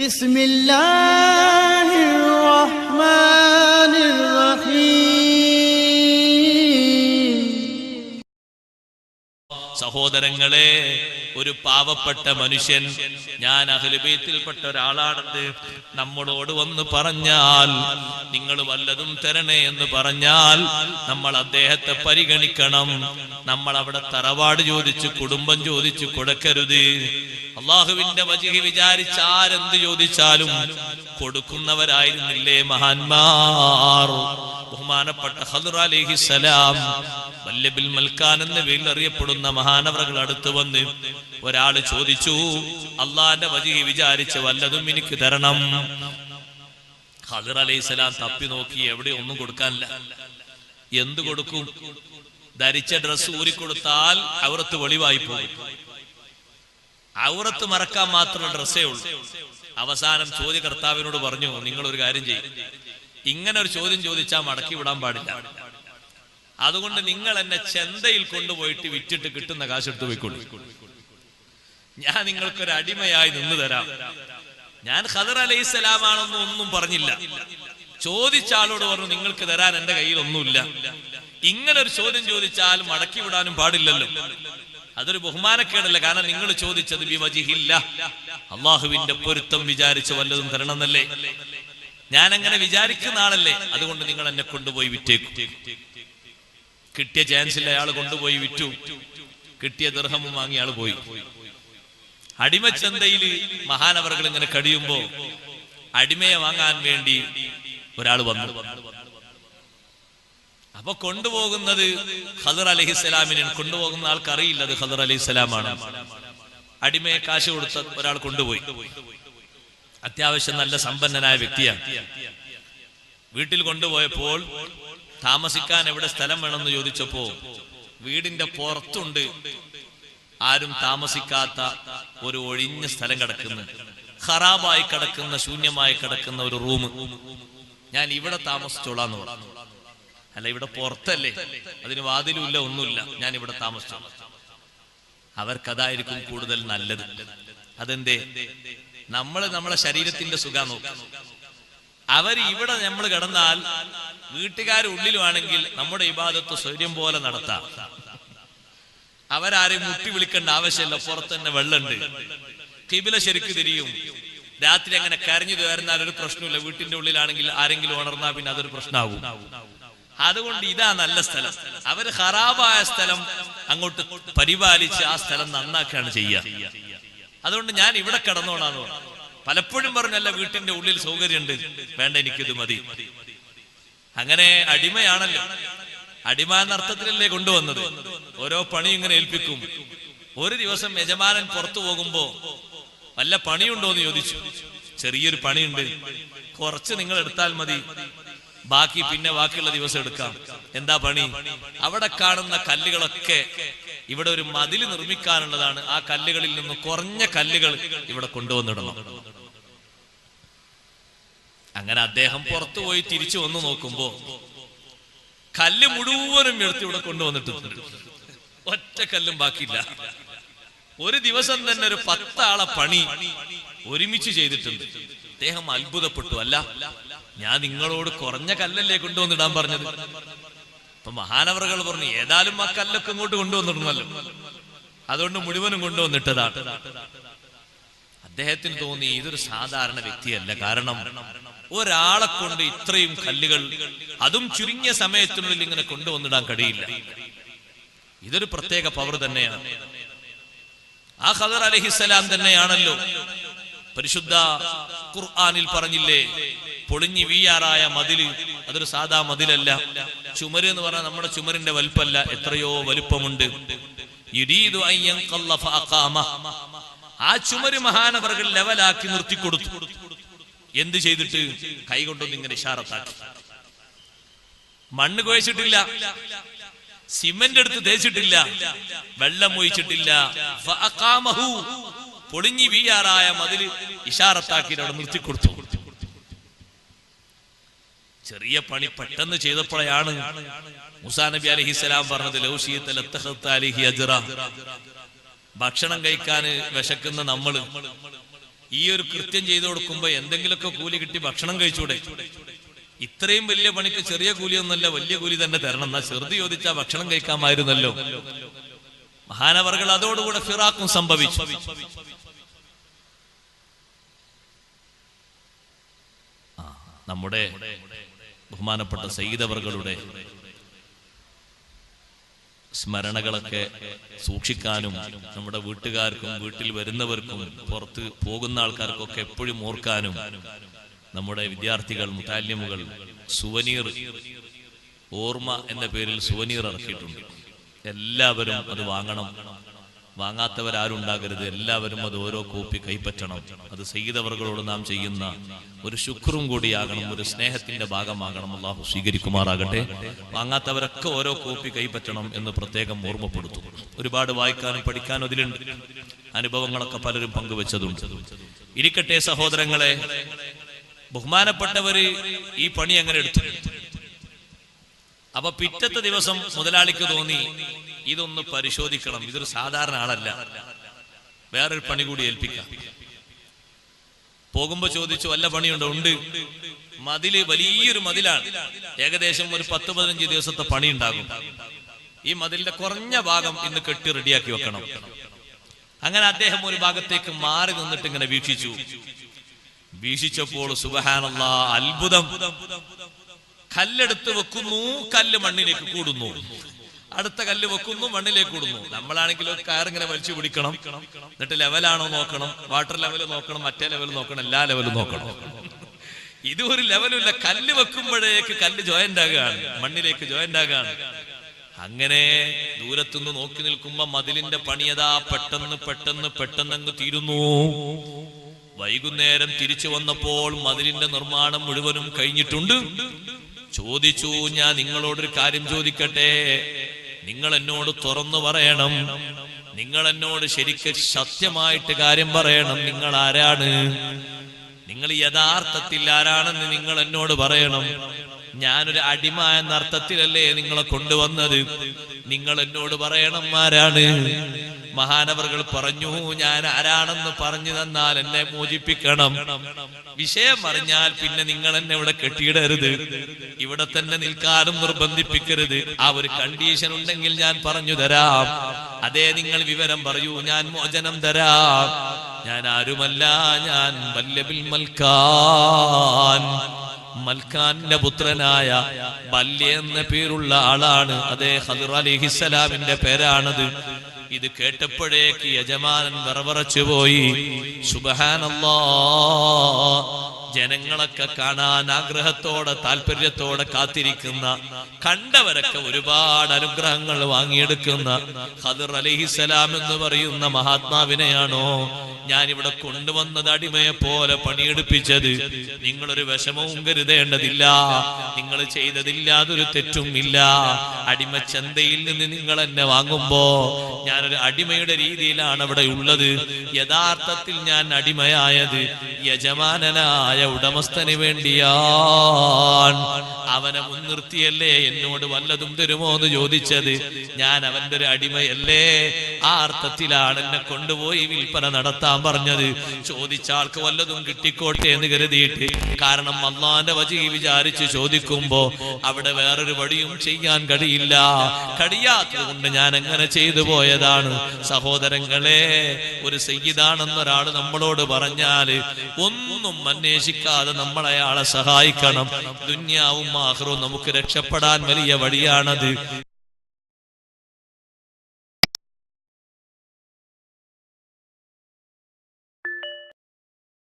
بسم اللہ സഹോദരങ്ങളെ ഒരു പാവപ്പെട്ട മനുഷ്യൻ ഞാൻ അഖിലബീത്തിൽപ്പെട്ട ഒരാളാണെന്ന് നമ്മളോട് വന്ന് പറഞ്ഞാൽ നിങ്ങൾ വല്ലതും തരണേ എന്ന് പറഞ്ഞാൽ നമ്മൾ അദ്ദേഹത്തെ പരിഗണിക്കണം. നമ്മൾ അവിടെ തറവാട് ചോദിച്ച് കുടുംബം ചോദിച്ച് കൊടുക്കരുത്. അള്ളാഹുവിന്റെ വജിഹി വിചാരിച്ച ആരെന്ത് ചോദിച്ചാലും കൊടുക്കുന്നവരായിരുന്നില്ലേ മഹാന്മാർ? ബഹുമാനപ്പെട്ട ഹദർ അലിഹിസലാം വല്ലബിൽ മൽക്കാൻ എന്ന പേരിൽ അറിയപ്പെടുന്ന മഹാനവറകൾ അടുത്ത് വന്ന് ഒരാൾ ചോദിച്ചു അള്ളാന്റെ വജി വിചാരിച്ച് വല്ലതും എനിക്ക് തരണം. ഹദർ അലൈഹിസ്സലാം തപ്പി നോക്കി എവിടെ ഒന്നും കൊടുക്കാനില്ല. എന്ത് കൊടുക്കും? ധരിച്ച ഡ്രസ് ഊരിക്കൊടുത്താൽ അവറത്ത് വെളിവായി പോകും. അവറത്ത് മറക്കാൻ മാത്രം ഡ്രസ്സേ ഉള്ളൂ. അവസാനം ചോദ്യകർത്താവിനോട് പറഞ്ഞു നിങ്ങൾ ഒരു കാര്യം ചെയ്യും. ഇങ്ങനെ ഒരു ചോദ്യം ചോദിച്ചാൽ മടക്കി വിടാൻ പാടില്ല. അതുകൊണ്ട് നിങ്ങൾ എന്നെ ചെന്തയിൽ കൊണ്ടുപോയിട്ട് വിറ്റിട്ട് കിട്ടുന്ന കാശ് എടുത്തു പോയിക്കൊള്ളു ഞാൻ നിങ്ങൾക്കൊരു അടിമയായി നിന്ന് തരാം. ഞാൻ ഖദർ അലൈഹി സ്വലാമാണെന്ന് ഒന്നും പറഞ്ഞില്ല. ചോദിച്ച ആളോട് പറഞ്ഞു നിങ്ങൾക്ക് തരാൻ എന്റെ കയ്യിൽ ഒന്നുമില്ല ഇങ്ങനെ ഒരു ചോദ്യം ചോദിച്ചാൽ മടക്കി വിടാനും പാടില്ലല്ലോ. അതൊരു ബഹുമാനക്കേടല്ല. കാരണം നിങ്ങൾ ചോദിച്ചത് വിവജിഹില്ല അള്ളാഹുവിന്റെ പൊരുത്തം വിചാരിച്ച് വല്ലതും തരണമെന്നല്ലേ? ഞാൻ അങ്ങനെ വിചാരിക്കുന്ന ആളല്ലേ? അതുകൊണ്ട് നിങ്ങൾ എന്നെ കൊണ്ടുപോയി വിറ്റേക്കും. കിട്ടിയ ചാൻസിൽ അയാൾ കൊണ്ടുപോയി വിറ്റു. കിട്ടിയ ദർഹമും വാങ്ങി ആൾ പോയി. അടിമച്ചന്തയിൽ മഹാനവറുകൾ ഇങ്ങനെ കഴിയുമ്പോ അടിമയെ വാങ്ങാൻ വേണ്ടി ഒരാൾ വന്നു. അപ്പൊ കൊണ്ടുപോകുന്നത് ഖദർ അലഹിസ്സലാമിനെ കൊണ്ടുപോകുന്ന ആൾക്കറിയില്ല അത് ഖദർ അലഹിസ്സലാമാണ് അടിമയെ കാശ് കൊടുത്ത ഒരാൾ കൊണ്ടുപോയി. അത്യാവശ്യം നല്ല സമ്പന്നനായ വ്യക്തിയാണ്. വീട്ടിൽ കൊണ്ടുപോയപ്പോൾ താമസിക്കാൻ എവിടെ സ്ഥലം വേണമെന്ന് ചോദിച്ചപ്പോ വീടിന്റെ പുറത്തുണ്ട്. ആരും താമസിക്കാത്ത ഒരു ഒഴിഞ്ഞ സ്ഥലം കിടക്കുന്നു. ഖറാബായി കിടക്കുന്ന ശൂന്യമായി കിടക്കുന്ന ഒരു റൂം. ഞാൻ ഇവിടെ താമസിച്ചോളാന്ന് പറഞ്ഞു. അല്ല ഇവിടെ പുറത്തല്ലേ? അതിന് വാതിലുമില്ല ഒന്നുമില്ല. ഞാൻ ഇവിടെ താമസിച്ചോളാം. അവർക്കതായിരിക്കും കൂടുതൽ നല്ലത്. അതെന്തേ? നമ്മൾ നമ്മളെ ശരീരത്തിന്റെ സുഖം നോക്കും. അവർ ഇവിടെ നമ്മൾ കിടന്നാൽ വീട്ടുകാർ ഉള്ളിലുമാണെങ്കിൽ നമ്മുടെ ഇബാദത്ത് സ്വര്യം പോലെ നടത്താം. അവരാരെയും മുട്ടി വിളിക്കേണ്ട ആവശ്യമില്ല പുറത്ത് തന്നെ വെള്ളമുണ്ട് കിബില ശരിക്ക് തിരിയും. രാത്രി അങ്ങനെ കരഞ്ഞു കയറുന്നാൽ ഒരു പ്രശ്നമില്ല വീട്ടിന്റെ ഉള്ളിലാണെങ്കിൽ ആരെങ്കിലും ഉണർന്നാൽ പിന്നെ അതൊരു പ്രശ്നമാകും അതുകൊണ്ട് ഇതാ നല്ല സ്ഥലം. അവർ ഹറാബായ സ്ഥലം അങ്ങോട്ട് പരിപാലിച്ച് ആ സ്ഥലം നന്നാക്കുകയാണ് ചെയ്യുക അതുകൊണ്ട് ഞാൻ ഇവിടെ കിടന്നോളാന്ന് പറഞ്ഞു. പലപ്പോഴും പറഞ്ഞല്ല വീട്ടിന്റെ ഉള്ളിൽ സൗകര്യമുണ്ട്. വേണ്ട എനിക്കിത് മതി. അങ്ങനെ അടിമയാണല്ലോ. അടിമ എന്ന അർത്ഥത്തിലല്ലേ കൊണ്ടുവന്നത്. ഓരോ പണി ഇങ്ങനെ ഏൽപ്പിക്കും. ഒരു ദിവസം യജമാനൻ പുറത്തു പോകുമ്പോ വല്ല പണിയുണ്ടോ എന്ന് ചോദിച്ചു. ചെറിയൊരു പണിയുണ്ട്. കുറച്ച് നിങ്ങൾ എടുത്താൽ മതി. ബാക്കി പിന്നെ ബാക്കിയുള്ള ദിവസം എടുക്കാം. എന്താ പണി? അവിടെ കാണുന്ന കല്ലുകളൊക്കെ ഇവിടെ ഒരു മതിൽ നിർമ്മിക്കാനുള്ളതാണ്. ആ കല്ലുകളിൽ നിന്ന് കുറഞ്ഞ കല്ലുകൾ ഇവിടെ കൊണ്ടുവന്നിടണം. അങ്ങനെ അദ്ദേഹം പുറത്തു പോയി തിരിച്ചു വന്നു നോക്കുമ്പോ കല്ല് മുഴുവനും എടുത്ത് ഇവിടെ കൊണ്ടുവന്നിട്ടുണ്ട്. ഒറ്റ കല്ലും ബാക്കിയില്ല. ഒരു ദിവസം തന്നെ ഒരു പത്താളെ പണി ഒരുമിച്ച് ചെയ്തിട്ടുണ്ട്. അദ്ദേഹം അത്ഭുതപ്പെട്ടു. അല്ല ഞാൻ നിങ്ങളോട് കുറഞ്ഞ കല്ലല്ലേ കൊണ്ടുവന്നിടാൻ പറഞ്ഞത്? അപ്പൊ മഹാനവറുകൾ പറഞ്ഞു ഏതായാലും ആ കല്ലൊക്കെ ഇങ്ങോട്ട് കൊണ്ടുവന്നിടണമല്ലോ അതുകൊണ്ട് മുഴുവനും കൊണ്ടുവന്നിട്ടതാണ്. അദ്ദേഹത്തിന് തോന്നി ഇതൊരു സാധാരണ വ്യക്തിയല്ല. കാരണം ഒരാളെ കൊണ്ട് ഇത്രയും കല്ലുകൾ അതും ചുരുങ്ങിയ സമയത്തിനുള്ളിൽ ഇങ്ങനെ കൊണ്ടുവന്നിടാൻ കഴിയില്ല. ഇതൊരു പ്രത്യേക പവർ തന്നെയാണ്. ആ ഖദർ അലഹിസലാം തന്നെയാണല്ലോ. പരിശുദ്ധ ഖുർആാനിൽ പറഞ്ഞില്ലേ പൊളിഞ്ഞു വീയാറായ മതിൽ. അതൊരു സാധാ മതിലല്ല. ചുമര് എന്ന് പറഞ്ഞാൽ നമ്മുടെ ചുമരിന്റെ വലുപ്പല്ല. എത്രയോ വലുപ്പമുണ്ട്. ആ ചുമര് മഹാനവറുകൾ ലെവലാക്കി നിർത്തിക്കൊടുത്തു. എന്ത് ചെയ്തിട്ട്? കൈകൊണ്ടൊന്നും ഇങ്ങനെ ഇഷാറത്താക്കി. മണ്ണ് കുഴച്ചിട്ടില്ല. സിമന്റ് എടുത്ത് തേച്ചിട്ടില്ല. വെള്ളം ഒഴിച്ചിട്ടില്ല. പൊളിഞ്ഞു വീയാറായ മതിൽ ഇഷാറത്താക്കി അവിടെ നിർത്തിക്കൊടുത്തു. ചെറിയ പണി പെട്ടെന്ന് ചെയ്തപ്പോഴാണ് മുസാ നബി അലഹിസ്സലാം പറഞ്ഞത് ഭക്ഷണം കഴിക്കാൻ വിശക്കുന്ന നമ്മൾ ഈ ഒരു കൃത്യം ചെയ്തു കൊടുക്കുമ്പോ എന്തെങ്കിലുമൊക്കെ കൂലി കിട്ടി ഭക്ഷണം കഴിച്ചൂടെ? ഇത്രയും വലിയ പണിക്ക് ചെറിയ കൂലിയൊന്നല്ല വലിയ കൂലി തന്നെ തരണം. എന്നാ ചെറുതി ചോദിച്ചാ ഭക്ഷണം കഴിക്കാമായിരുന്നല്ലോ. മഹാനവർകൾ അതോടുകൂടെ ഫിറാക്കും സംഭവിച്ചു. നമ്മുടെ ബഹുമാനപ്പെട്ട സയ്യിദവറുകളുടെ സ്മരണകളൊക്കെ സൂക്ഷിക്കാനും നമ്മുടെ വീട്ടുകാർക്കും വീട്ടിൽ വരുന്നവർക്കും പുറത്ത് പോകുന്ന ആൾക്കാർക്കൊക്കെ എപ്പോഴും ഓർക്കാനും നമ്മുടെ വിദ്യാർത്ഥികൾ മുത്താല്യമുകൾ സുവനീർ ഓർമ്മ എന്ന പേരിൽ സുവനീർ ഇറക്കിയിട്ടുണ്ട്. എല്ലാവരും അത് വാങ്ങണം. വാങ്ങാത്തവരാരും ഉണ്ടാകരുത് എല്ലാവരും അത് ഓരോ കോപ്പി കൈപ്പറ്റണം. അത് സയ്യിദവർകളോട് നാം ചെയ്യുന്ന ഒരു ശുക്രും കൂടിയാകണം ഒരു സ്നേഹത്തിന്റെ ഭാഗമാകണം. അള്ളാഹു സ്വീകരിക്കുമാറാകട്ടെ. വാങ്ങാത്തവരൊക്കെ ഓരോ കോപ്പി കൈപ്പറ്റണം എന്ന് പ്രത്യേകം ഓർമ്മപ്പെടുത്തും. ഒരുപാട് വായിക്കാനും പഠിക്കാനും അതിലുണ്ട്. അനുഭവങ്ങളൊക്കെ പലരും പങ്കുവെച്ചതുണ്ട്. ഇരിക്കട്ടെ സഹോദരങ്ങളെ ബഹുമാനപ്പെട്ടവര് ഈ പണി എങ്ങനെ എടുത്തു? അപ്പൊ പിറ്റത്തെ ദിവസം മുതലാളിക്ക് തോന്നി ഇതൊന്ന് പരിശോധിക്കണം. ഇതൊരു സാധാരണ ആളല്ല. വേറൊരു പണി കൂടി ഏൽപ്പിക്കാം. പോകുമ്പോ ചോദിച്ചു വല്ല പണിയുണ്ടോ? ഉണ്ട്. മതിൽ വലിയൊരു മതിലാണ്. ഏകദേശം ഒരു പത്ത് പതിനഞ്ച് ദിവസത്തെ പണി ഉണ്ടാകും ഈ മതിലിന്റെ കുറഞ്ഞ ഭാഗം ഇന്ന് കെട്ടി റെഡിയാക്കി വെക്കണം. അങ്ങനെ അദ്ദേഹം ഒരു ഭാഗത്തേക്ക് മാറി നിന്നിട്ട് ഇങ്ങനെ വീക്ഷിച്ചു. വീക്ഷിച്ചപ്പോൾ സുബഹാനുള്ള അത്ഭുതം. കല്ലെടുത്ത് വെക്കുന്നു കല്ല് മണ്ണിലേക്ക് കൂടുന്നു. അടുത്ത കല്ല് വെക്കുന്നു മണ്ണിലേക്ക് കൂടുന്നു. നമ്മളാണെങ്കിൽ ഒരു കയറിങ്ങനെ വലിച്ചു പിടിക്കണം. എന്നിട്ട് ലെവലാണോ നോക്കണം? വാട്ടർ ലെവൽ നോക്കണം മറ്റേ ലെവൽ നോക്കണം എല്ലാ ലെവലും നോക്കണം. ഇത് ഒരു ലെവലുമില്ല. കല്ല് വെക്കുമ്പോഴേക്ക് കല്ല് ജോയിന്റ് ആകുകയാണ് മണ്ണിലേക്ക് ജോയിന്റ് ആകുകയാണ് അങ്ങനെ ദൂരത്തുനിന്ന് നോക്കി നിൽക്കുമ്പോ മതിലിന്റെ പണിയതാ പെട്ടെന്ന് പെട്ടെന്ന് പെട്ടെന്ന് അങ്ങ് തീരുന്നു. വൈകുന്നേരം തിരിച്ചു വന്നപ്പോൾ മതിലിന്റെ നിർമ്മാണം മുഴുവനും കഴിഞ്ഞിട്ടുണ്ട്. ചോദിച്ചു ഞാൻ നിങ്ങളോടൊരു കാര്യം ചോദിക്കട്ടെ? നിങ്ങൾ എന്നോട് തുറന്നു പറയണം. നിങ്ങൾ എന്നോട് ശരിക്ക് സത്യമായിട്ട് കാര്യം പറയണം. നിങ്ങൾ ആരാണ്? നിങ്ങൾ യഥാർത്ഥത്തിൽ ആരാണെന്ന് നിങ്ങൾ എന്നോട് പറയണം. ഞാനൊരു അടിമ എന്ന അർത്ഥത്തിലല്ലേ നിങ്ങളെ കൊണ്ടുവന്നത്? നിങ്ങൾ എന്നോട് പറയണം ആരാണ്? മഹാനവറുകൾ പറഞ്ഞു ഞാൻ ആരാണെന്ന് പറഞ്ഞു തന്നാൽ എന്നെ മോചിപ്പിക്കണം. വിഷയം അറിഞ്ഞാൽ പിന്നെ നിങ്ങൾ എന്നെ ഇവിടെ കെട്ടിയിടരുത്. ഇവിടെ തന്നെ നിൽക്കാനും നിർബന്ധിപ്പിക്കരുത്. ആ ഒരു കണ്ടീഷൻ ഉണ്ടെങ്കിൽ ഞാൻ പറഞ്ഞു തരാം. അതേ നിങ്ങൾ വിവരം പറയൂ ഞാൻ മോചനം തരാം. ഞാൻ ആരുമല്ല ഞാൻ വല്യബിൽ മൽക്കാൻ. മൽക്കാന്റെ പുത്രനായ ബല്യ എന്ന പേരുള്ള ആളാണ്. അതേ ഹദർ അലിഹിസലാമിന്റെ പേരാണത്. ഇത് കേട്ടപ്പോഴേക്ക് യജമാനൻ വിറവറച്ചു പോയി സുബഹാനല്ലാ. ജനങ്ങളൊക്കെ കാണാൻ ആഗ്രഹത്തോടെ താല്പര്യത്തോടെ കാത്തിരിക്കുന്ന കണ്ടവരൊക്കെ ഒരുപാട് അനുഗ്രഹങ്ങൾ വാങ്ങിയെടുക്കുന്ന ഹദർ അലിഹിസലാം എന്ന് പറയുന്ന മഹാത്മാവിനെയാണോ ഞാൻ ഇവിടെ കൊണ്ടുവന്നത് അടിമയെ പോലെ പണിയെടുപ്പിച്ചത്? നിങ്ങളൊരു വിഷമവും കരുതേണ്ടതില്ല. നിങ്ങൾ ചെയ്തതില്ലാതൊരു തെറ്റും ഇല്ല. അടിമ ചന്തയിൽ നിന്ന് നിങ്ങൾ എന്നെ വാങ്ങുമ്പോ ഞാനൊരു അടിമയുടെ രീതിയിലാണ് അവിടെ ഉള്ളത്. യഥാർത്ഥത്തിൽ ഞാൻ അടിമയായത് യജമാനനായ ഉടമസ്ഥന് വേണ്ടിയാണ്. അവനെ മുൻനിർത്തിയല്ലേ? എന്നോട് വല്ലതും തരുമോ എന്ന് ചോദിച്ചത്. ഞാൻ അവന്റെ ഒരു അടിമയല്ലേ? ആ അർത്ഥത്തിലാണ് എന്നെ കൊണ്ടുപോയി വിൽപ്പന നടത്താൻ പറഞ്ഞത്. ചോദിച്ച ആൾക്ക് വല്ലതും കിട്ടിക്കോട്ടെ എന്ന് കരുതിയിട്ട്. കാരണം അള്ളാന്റെ വചി വിചാരിച്ച് ചോദിക്കുമ്പോ അവിടെ വേറൊരു വഴിയും ചെയ്യാൻ കഴിയില്ല. കഴിയാത്തത് കൊണ്ട് ഞാൻ എങ്ങനെ ചെയ്തു പോയതാണ്? സഹോദരങ്ങളെ ഒരു സയ്യിദാണെന്നൊരാൾ നമ്മളോട് പറഞ്ഞാൽ ഒന്നും അന്വേഷിക്കാതെ നമ്മൾ അയാളെ സഹായിക്കണം. ദുന്യാവും ആഹ്റവും നമുക്ക് രക്ഷപ്പെടാൻ വലിയ വഴിയാണത്.